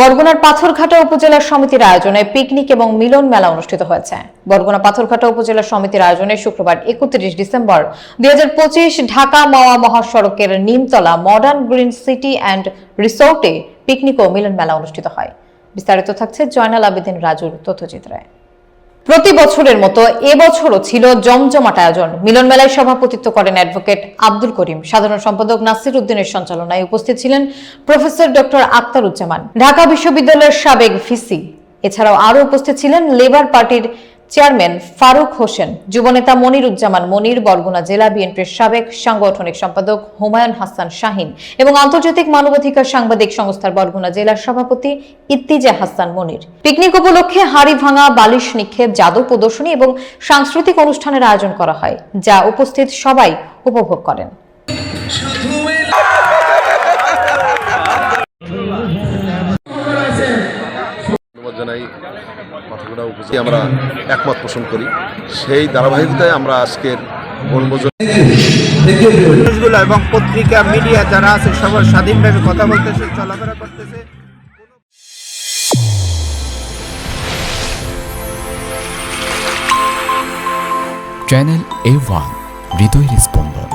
বরগুনার পাথরঘাটা উপজেলা সমিতির আয়োজনে পিকনিক এবং মিলন মেলা অনুষ্ঠিত হয়েছে। বরগুনা পাথরঘাটা উপজেলা সমিতির আয়োজনে শুক্রবার একত্রিশ ডিসেম্বর দুই হাজার পঁচিশ ঢাকা মাওয়া মহাসড়কের Nimtala modern green city and রিসোর্টে পিকনিক ও মিলন মেলা অনুষ্ঠিত হয়। বিস্তারিত থাকছে জয়নাল আবেদিন রাজুর তথ্যচিত্রায় প্রতি বছরের মতো এবছরও ছিল জমজমাট আয়োজন। মিলন মেলায় সভাপতিত্ব করেন অ্যাডভোকেট আব্দুল করিম। সাধারণ সম্পাদক নাসির উদ্দিনের সঞ্চালনায় উপস্থিত ছিলেন প্রফেসর ডক্টর আক্তারুজ্জামান। ঢাকা বিশ্ববিদ্যালয়ের সাবেক ভিসি। এছাড়াও আরও উপস্থিত ছিলেন লেবার পার্টির চেয়ারম্যান ফারুক হোসেন, যুবনেতা মনিরুজ্জামান, মনির বরগুনা, জেলা বিএনপির সাবেক সাংগঠনিক সম্পাদক হুমায়ুন হাসান শাহিন এবং আন্তর্জাতিক মানবাধিকার সাংবাদিক সংস্থার বরগুনা জেলার সভাপতি ইত্তিজা হাসান মনির। পিকনিক উপলক্ষে হাড়ি ভাঙা, বালিশ নিক্ষেপ, জাদু প্রদর্শনী এবং সাংস্কৃতিক অনুষ্ঠানের আয়োজন করা হয়, যা উপস্থিত সবাই উপভোগ করেন। পাথরঘাটা উপজেলা আমরা একমত পোষণ করি। সেই ধারাবাহিকতায় আমরা আজকের বনভোজন এবং পত্রিকা মিডিয়া যারা আছে সবার স্বাধীনভাবে কথা বলতেছে চলাফেরা করতেছে। চ্যানেল এ ওয়ান হৃদয়ের স্পন্দন